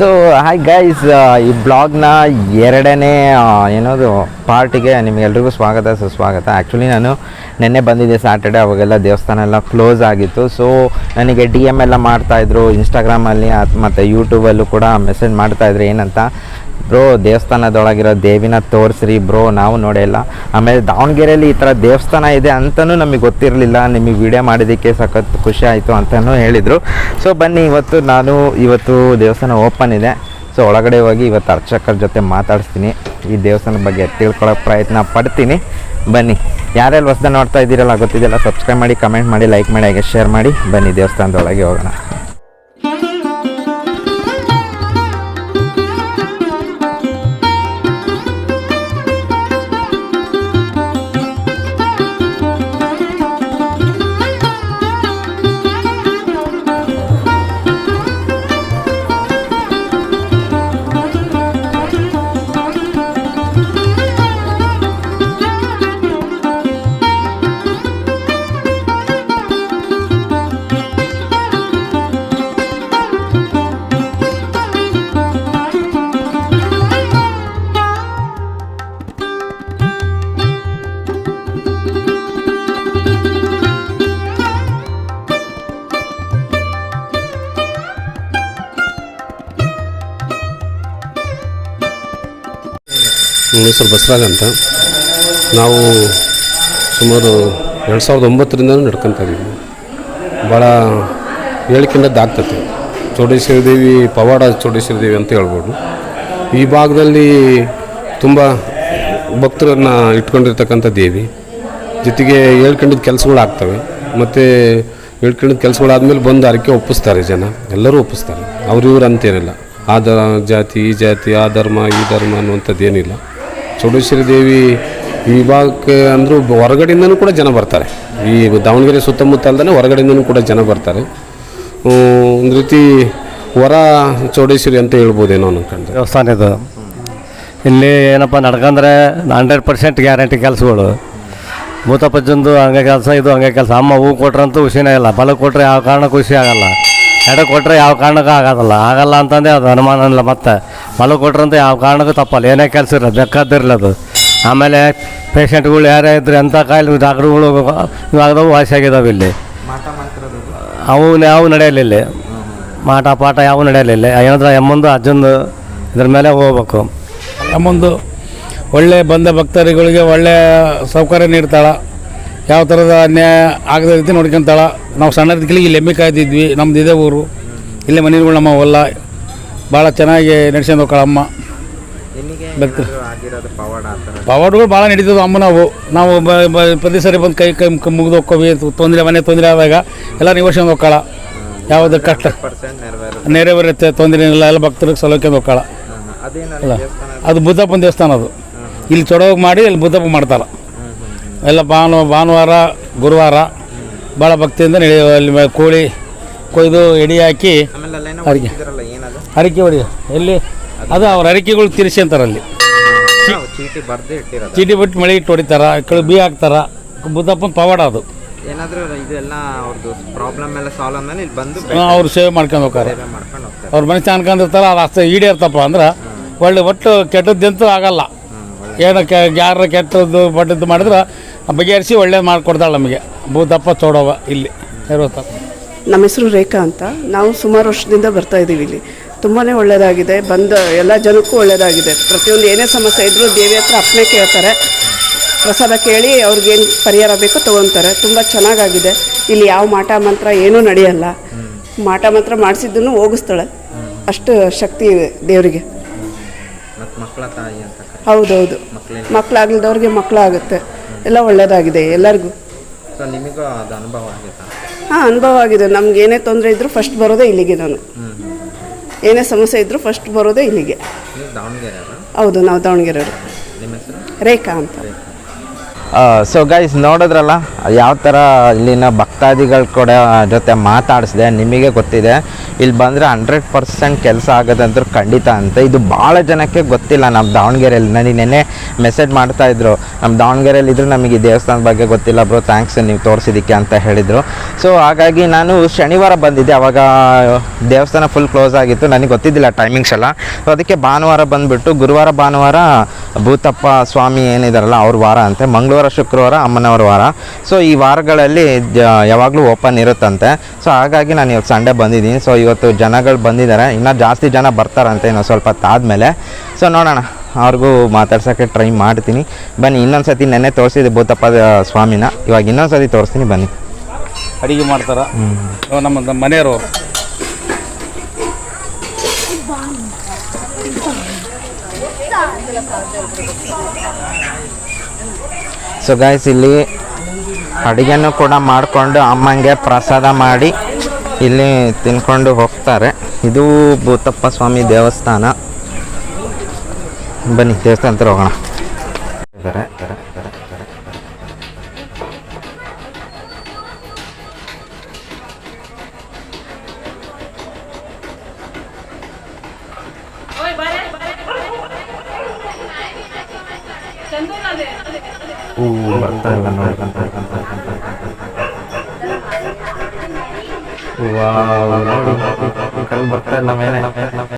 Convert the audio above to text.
So hi guys ಈ ಬ್ಲಾಗ್ನ ಎರಡನೇ ಏನೋದು ಪಾರ್ಟಿಗೆ ನಿಮಗೆಲ್ರಿಗೂ ಸ್ವಾಗತ. ಸುಸ್ವಾಗತ ಆ್ಯಕ್ಚುಲಿ ನಾನು ನಿನ್ನೆ ಬಂದಿದ್ದೆ ಸ್ಯಾಟರ್ಡೆ ಅವಾಗೆಲ್ಲ ದೇವಸ್ಥಾನ ಎಲ್ಲ ಕ್ಲೋಸ್ ಆಗಿತ್ತು. ಸೊ ನನಗೆ ಡಿ ಎಂ ಎಲ್ಲ ಮಾಡ್ತಾಯಿದ್ರು ಇನ್ಸ್ಟಾಗ್ರಾಮಲ್ಲಿ ಮತ್ತು ಯೂಟ್ಯೂಬಲ್ಲೂ ಕೂಡ ಮೆಸೇಜ್ ಮಾಡ್ತಾಯಿದ್ರು ಏನಂತ. ಬ್ರೋ, ದೇವಸ್ಥಾನದೊಳಗಿರೋ ದೇವಿನ ತೋರಿಸ್ರಿ ಬ್ರೋ, ನಾವು ನೋಡಿಲ್ಲ ಆಮೇಲೆ ದಾವಣಗೆರೆಯಲ್ಲಿ ಈ ಥರ ದೇವಸ್ಥಾನ ಇದೆ ಅಂತಲೂ ನಮಗೆ ಗೊತ್ತಿರಲಿಲ್ಲ. ನಿಮಗೆ ವಿಡಿಯೋ ಮಾಡಿದ್ದಕ್ಕೆ ಸಖತ್ ಖುಷಿ ಆಯಿತು ಅಂತಲೂ ಹೇಳಿದರು. ಸೊ, ಬನ್ನಿ, ಇವತ್ತು ನಾನು, ಇವತ್ತು ದೇವಸ್ಥಾನ ಓಪನ್ ಇದೆ. ಸೊ, ಒಳಗಡೆ ಹೋಗಿ ಇವತ್ತು ಅರ್ಚಕರ ಜೊತೆ ಮಾತಾಡಿಸ್ತೀನಿ. ಈ ದೇವಸ್ಥಾನದ ಬಗ್ಗೆ ತಿಳ್ಕೊಳ್ಳೋಕೆ ಪ್ರಯತ್ನ ಪಡ್ತೀನಿ. ಬನ್ನಿ ಯಾರೆಲ್ಲ ಹೊಸ್ದ ನೋಡ್ತಾ ಇದ್ದೀರಲ್ಲ ಗೊತ್ತಿದೆಯಲ್ಲ, ಸಬ್ಸ್ಕ್ರೈಬ್ ಮಾಡಿ, ಕಮೆಂಟ್ ಮಾಡಿ, ಲೈಕ್ ಮಾಡಿ, ಹಾಗೆ ಶೇರ್ ಮಾಡಿ. ಬನ್ನಿ, ದೇವಸ್ಥಾನದೊಳಗೆ ಹೋಗೋಣ. ನನ್ನ ಹೆಸರು ಬಸರಾಜ್ ಅಂತ. ನಾವು ಸುಮಾರು ಎರಡು ಸಾವಿರದ ಒಂಬತ್ತರಿಂದನೂ ನಡ್ಕೊತಾ ಇದ್ದೀವಿ ಭಾಳ ಹೇಳಿಕೆಂಡದ್ದು ಚೌಡೇಶ್ವರಿ ದೇವಿ ಪವಾಡ ಚೌಡೇಶ್ವರಿ ದೇವಿ ಅಂತ ಹೇಳ್ಬೋದು. ಈ ಭಾಗದಲ್ಲಿ ತುಂಬ ಭಕ್ತರನ್ನು ಇಟ್ಕೊಂಡಿರ್ತಕ್ಕಂಥ ದೇವಿ. ಜೊತೆಗೆ ಹೇಳ್ಕೊಂಡಿದ್ದ ಕೆಲಸಗಳು ಆಗ್ತವೆ ಮತ್ತು ಹೇಳ್ಕೊಂಡಿದ್ದ ಕೆಲಸಗಳಾದಮೇಲೆ ಬಂದು ಅರಕೆ ಒಪ್ಪಿಸ್ತಾರೆ ಜನ. ಎಲ್ಲರೂ ಒಪ್ಪಿಸ್ತಾರೆ. ಅವ್ರು ಇವ್ರು ಅಂತೇನಿಲ್ಲ ಆ ಜಾತಿ, ಈ ಜಾತಿ, ಆ ಧರ್ಮ, ಈ ಧರ್ಮ ಅನ್ನುವಂಥದ್ದು ಏನಿಲ್ಲ ಚೌಡೇಶ್ವರಿ ದೇವಿ ಈ ಭಾಗಕ್ಕೆ ಅಂದರೂ ಹೊರಗಡೆಯಿಂದನೂ ಕೂಡ ಜನ ಬರ್ತಾರೆ. ಈ ದಾವಣಗೆರೆ ಸುತ್ತಮುತ್ತ ಅಲ್ಲದೆ ಹೊರಗಡೆಯಿಂದನೂ ಕೂಡ ಜನ ಬರ್ತಾರೆ. ಒಂದು ರೀತಿ ಹೊರ ಚೌಡೇಶ್ವರಿ ಅಂತ ಹೇಳ್ಬೋದೇನೋ ಅನ್ಕೊಂಡು ದೇವಸ್ಥಾನ ಇದು ಇಲ್ಲಿ ಏನಪ್ಪ ನಡ್ಕಂದ್ರೆ ಹಂಡ್ರೆಡ್ ಪರ್ಸೆಂಟ್ ಗ್ಯಾರಂಟಿ ಕೆಲಸಗಳು. ಭೂತಪಜ್ಜಂದು ಹಂಗೆ ಕೆಲಸ, ಇದು ಹಂಗೆ ಕೆಲಸ. ಅಮ್ಮ ಹೂ ಕೊಟ್ರಂತೂ ಖುಷಿನೇ ಇಲ್ಲ. ಬಲ ಕೊಟ್ಟರೆ ಯಾವ ಕಾರಣ ಖುಷಿ ಆಗಲ್ಲ. ಎಡ ಕೊಟ್ಟರೆ ಯಾವ ಕಾರಣಕ್ಕೂ ಆಗೋದಿಲ್ಲ ಆಗಲ್ಲ ಅಂತಂದೇ ಅದು ಅನುಮಾನ ಇಲ್ಲ ಮತ್ತೆ. ಮಲಗ ಕೊಟ್ರಂತ ಯಾವ ಕಾರಣಕ್ಕೂ ತಪ್ಪಲ್ಲ. ಏನೇ ಕೆಲಸ ಇರಲ್ಲ ಬೇಕಾದಿರಲ್ಲ ಅದು. ಆಮೇಲೆ ಪೇಷಂಟ್ಗಳು ಯಾರೇ ಇದ್ರೆ ಎಂಥ ಕಾಯಿಲೆ ಡಾಕ್ಟ್ರುಗಳು ಇವಾಗದವು ವಾಸಿ ಆಗಿದಾವೆ ಇಲ್ಲಿ. ಅವು ಯಾವ ನಡೆಯಲಿಲ್ಲ. ಮಾಟ ಪಾಠ ಯಾವ ನಡೆಯಲಿಲ್ಲ. ಏನಾದ್ರೆ ಎಮ್ಮಂದು, ಅಜ್ಜಂದು ಇದ್ರ ಮೇಲೆ ಹೋಗ್ಬೇಕು. ನಮ್ಮೊಂದು ಒಳ್ಳೆ ಬಂದ ಭಕ್ತರುಗಳಿಗೆ ಒಳ್ಳೆಯ ಸೌಕರ್ಯ ನೀಡ್ತಾಳ. ಯಾವ ಥರದ ಅನ್ಯಾಯ ಆಗದ ರೀತಿ ನೋಡ್ಕೊಂತಾಳೆ. ನಾವು ಸಣ್ಣದಕ್ಕೆ ಇಲ್ಲಿ ಎಮ್ಮೆ ಕಾಯ್ತಿದ್ವಿ ನಮ್ದು ಇದೇ ಊರು. ಇಲ್ಲೇ ಮನೆಗಳು ನಮ್ಮ ಹೊಲ. ಭಾಳ ಚೆನ್ನಾಗಿ ನಡೆಸ್ಕೊಂಡು ಹೋಗ್ತಾಳ ಅಮ್ಮ. ಪವಾಡಗಳು ಭಾಳ ನಡೀತದೆ ಅಮ್ಮ ನಾವು. ನಾವು ಪ್ರತಿ ಸರಿ ಬಂದು ಕೈ ಕೈ ಮುಗಿದು ಹೋಗ್ಕೋವಿ ತೊಂದರೆ ಮನೆ ತೊಂದರೆ ಆದಾಗ ಎಲ್ಲ ನಿವರ್ಸ್ಕೊಂಡು ಹೋಗ್ಕಳ ಯಾವುದು ಕಷ್ಟ. ನೆರವೇರುತ್ತೆ. ತೊಂದರೆ ಇಲ್ಲ ಎಲ್ಲ ಭಕ್ತರಿಗೆ ಸಲೋಕ್ಯಂದು ಹೋಗ್ಕಳ ಅಲ್ಲ ಅದು? ಬುದ್ಧಪ್ಪನ ದೇವಸ್ಥಾನ ಅದು. ಇಲ್ಲಿ ಚೊಡೋಗಿ ಮಾಡಿ ಇಲ್ಲಿ ಬುದ್ಧಪ್ಪ ಮಾಡ್ತಾರೆ ಎಲ್ಲ ಭಾನು ಭಾನುವಾರ ಗುರುವಾರ ಭಾಳ ಭಕ್ತಿಯಿಂದ ನಡೆಯುವ ಅಲ್ಲಿ ಕೋಳಿ ಕೊಯ್ದು ಎಡಿ ಹಾಕಿ ಅರಿಕೆ ಅರಿಕೆ ಹೊಡಿ ಎಲ್ಲಿ? ಅದು ಅವ್ರ ಅರಿಕೆಗಳು ತಿರ್ಸಿ ಅಂತಾರೆ ಅಲ್ಲಿ ಚೀಟಿ ಬರ್ದು ಚೀಟಿ ಬಿಟ್ಟು ಮಳೆ ಇಟ್ಟು ಹೊಡಿತಾರ ಕೆಳಗೆ ಬಿ ಹಾಕ್ತಾರ ಬುದ್ಧಪ್ಪನ ಪವಾಡ ಅದು. ಏನಾದರೂ ಇದೆಲ್ಲ ಅವ್ರದ್ದು ಪ್ರಾಬ್ಲಮ್ ಎಲ್ಲ ಸಾಲ್ವ್ ಆದ್ಮೇಲೆ ಇಲ್ಲಿ ಬಂದು ಅವ್ರು ಸೇವೆ ಮಾಡ್ಕೊಂಡು ಹೋಗ್ತಾರೆ. ಅವ್ರ ಮನಸ್ಸು ಅನ್ಕೊಂಡಿರ್ತಾರ ಅದು ಅಷ್ಟೇ ಈಡೇರ್ತಪ್ಪ ಅಂದ್ರೆ ಒಳ್ಳೆ ಒಟ್ಟು ಕೆಟ್ಟದ್ದಂತೂ ಆಗಲ್ಲ. ಏನು ಕೆ ಯಾರ ಕೆಟ್ಟದ್ದು ಪಟ್ಟದ್ದು ಮಾಡಿದ್ರೆ ಬಗೆಹರಿಸಿ ಒಳ್ಳೇದು ಮಾಡಿಕೊಡ್ತಾಳೆ ನಮಗೆ. ಭೂತಪ್ಪ ಚೋಡವ ಇಲ್ಲಿ ಇರುತ್ತ ನಮ್ಮ ಹೆಸರು ರೇಖಾ ಅಂತ. ನಾವು ಸುಮಾರು ವರ್ಷದಿಂದ ಬರ್ತಾ ಇದ್ದೀವಿ ಇಲ್ಲಿ. ತುಂಬಾ ಒಳ್ಳೆಯದಾಗಿದೆ ಬಂದ ಎಲ್ಲ ಜನಕ್ಕೂ ಒಳ್ಳೆಯದಾಗಿದೆ ಪ್ರತಿಯೊಂದು ಏನೇ ಸಮಸ್ಯೆ ಇದ್ದರೂ ದೇವಿ ಹತ್ರ ಅಪ್ಪನೇ ಕೇಳ್ತಾರೆ. ಪ್ರಸಾದ ಕೇಳಿ ಅವ್ರಿಗೇನು ಪರಿಹಾರ ಬೇಕೋ ತೊಗೊತಾರೆ ತುಂಬ ಚೆನ್ನಾಗಾಗಿದೆ. ಇಲ್ಲಿ ಯಾವ ಮಾಟ ಮಂತ್ರ ಏನೂ ನಡೆಯಲ್ಲ. ಮಾಟ ಮಂತ್ರ ಮಾಡಿಸಿದ್ದನ್ನು ಹೋಗಿಸ್ತಾಳೆ. ಅಷ್ಟು ಶಕ್ತಿ ಇದೆ ದೇವರಿಗೆ. ಮತ್ತು ಮಕ್ಕಳ ತಾಯಿ ಅಂತ ಹೌದೌದು. ಮಕ್ಕಳಾಗ್ಲಿದ್ದವ್ರಿಗೆ ಮಕ್ಕಳಾಗುತ್ತೆ ಎಲ್ಲ ಒಳ್ಳೆಯದಾಗಿದೆ ಎಲ್ಲರಿಗೂ. ಸೊ ನಿಮಗೂ ಅದು ಅನುಭವ ಆಗಿತ್ತಾ? ಹಾಂ ಅನುಭವ ಆಗಿದೆ. ನಮ್ಗೆ ಏನೇ ತೊಂದರೆ ಇದ್ರು ಫಸ್ಟ್ ಬರೋದೇ ಇಲ್ಲಿಗೆ ನಾನು. ಏನೇ ಸಮಸ್ಯೆ ಇದ್ರು ಫಸ್ಟ್ ಬರೋದೇ ಇಲ್ಲಿಗೆ. ನೀವು ದಾವಣಗೆರೆ ಹೌದು ನಾವು ದಾವಣಗೆರೆಯವರು. ನಿಮ್ಮ ಹೆಸರು? ರೇಖಾ ಅಂತ. ಸೊ ಗೈಸ್ ನೋಡಿದ್ರಲ್ಲ, ಯಾವ ಥರ ಇಲ್ಲಿನ ಭಕ್ತಾದಿಗಳ ಕೂಡ ಜೊತೆ ಮಾತಾಡಿಸಿದೆ, ನಿಮಗೆ ಗೊತ್ತಿದೆ. ಇಲ್ಲಿ ಬಂದರೆ ಹಂಡ್ರೆಡ್ ಪರ್ಸೆಂಟ್ ಕೆಲಸ ಆಗೋದಂತೂ ಖಂಡಿತ ಅಂತ. ಇದು ಭಾಳ ಜನಕ್ಕೆ ಗೊತ್ತಿಲ್ಲ ನಮ್ಮ ದಾವಣಗೆರೆಯಲ್ಲಿ. ನನಗೆ ನೆನ್ನೆ ಮೆಸೇಜ್ ಮಾಡ್ತಾಯಿದ್ರು ನಮ್ಮ ದಾವಣಗೆರೆಯಲ್ಲಿ ಇದ್ರು ನಮಗೆ ಈ ದೇವಸ್ಥಾನದ ಬಗ್ಗೆ ಗೊತ್ತಿಲ್ಲ ಬ್ರೋ ಥ್ಯಾಂಕ್ಸ್ ನೀವು ತೋರಿಸಿದ್ದಕ್ಕೆ ಅಂತ ಹೇಳಿದರು. ಸೊ ಹಾಗಾಗಿ ನಾನು ಶನಿವಾರ ಬಂದಿದ್ದೆ. ಅವಾಗ ದೇವಸ್ಥಾನ ಫುಲ್ ಕ್ಲೋಸ್ ಆಗಿತ್ತು. ನನಗೆ ಗೊತ್ತಿದ್ದಿಲ್ಲ ಟೈಮಿಂಗ್ಸ್ ಎಲ್ಲ. ಸೊ ಅದಕ್ಕೆ ಭಾನುವಾರ ಬಂದುಬಿಟ್ಟು, ಗುರುವಾರ ಭಾನುವಾರ ಭೂತಪ್ಪ ಸ್ವಾಮಿ ಏನಿದಾರಲ್ಲ, ಅವ್ರ ವಾರ ಅಂತೆ. ಮಂಗಳವಾರ ಶುಕ್ರವಾರ ಅಮ್ಮನವರ ವಾರ. ಸೊ ಈ ವಾರಗಳಲ್ಲಿ ಯಾವಾಗಲೂ ಓಪನ್ ಇರುತ್ತಂತೆ. ಸೊ ಹಾಗಾಗಿ ನಾನು ಇವತ್ತು ಸಂಡೇ ಬಂದಿದ್ದೀನಿ. ಸೊ ಇವತ್ತು ಜನಗಳು ಬಂದಿದ್ದಾರೆ. ಇನ್ನೂ ಜಾಸ್ತಿ ಜನ ಬರ್ತಾರಂತೆ ಇನ್ನೊಂದು ಸ್ವಲ್ಪ ತಾದ್ಮೇಲೆ. ಸೊ ನೋಡೋಣ. ಅವ್ರಿಗೂ ಮಾತಾಡ್ಸೋಕ್ಕೆ ಟ್ರೈ ಮಾಡ್ತೀನಿ. ಬನ್ನಿ ಇನ್ನೊಂದು ಸತಿ ನೆನ್ನೆ ತೋರಿಸಿದೆ ಭೂತಪ್ಪ ಸ್ವಾಮಿನ. ಇವಾಗ ಇನ್ನೊಂದು ಸತಿ ತೋರಿಸ್ತೀನಿ ಬನ್ನಿ. ಅಡಿಗೆ ಮಾಡ್ತಾರ? ನಮ್ಮ ನಮ್ಮ ಮನೆಯವರು. ಸೊ ಗಾಯ್ಸ್ ಇಲ್ಲಿ ಅಡುಗೆನೂ ಕೂಡ ಮಾಡಿಕೊಂಡು ಅಮ್ಮಂಗೆ ಪ್ರಸಾದ ಮಾಡಿ ಇಲ್ಲಿ ತಿನ್ಕೊಂಡು ಹೋಗ್ತಾರೆ. ಇದು ಭೂತಪ್ಪ ಸ್ವಾಮಿ ದೇವಸ್ಥಾನ. ಬನ್ನಿ, ದೇವಸ್ಥಾನ ಹೋಗೋಣ. ಇದಾರೆ. ಹೂ ಬರ್ತಾ ಇಲ್ಲ ನೋಡಿ. ವಾವ್, ನೋಡಿ ಕಲ್ ಬರ್ತಾ ಇಲ್ಲ ಮೇಲೆ.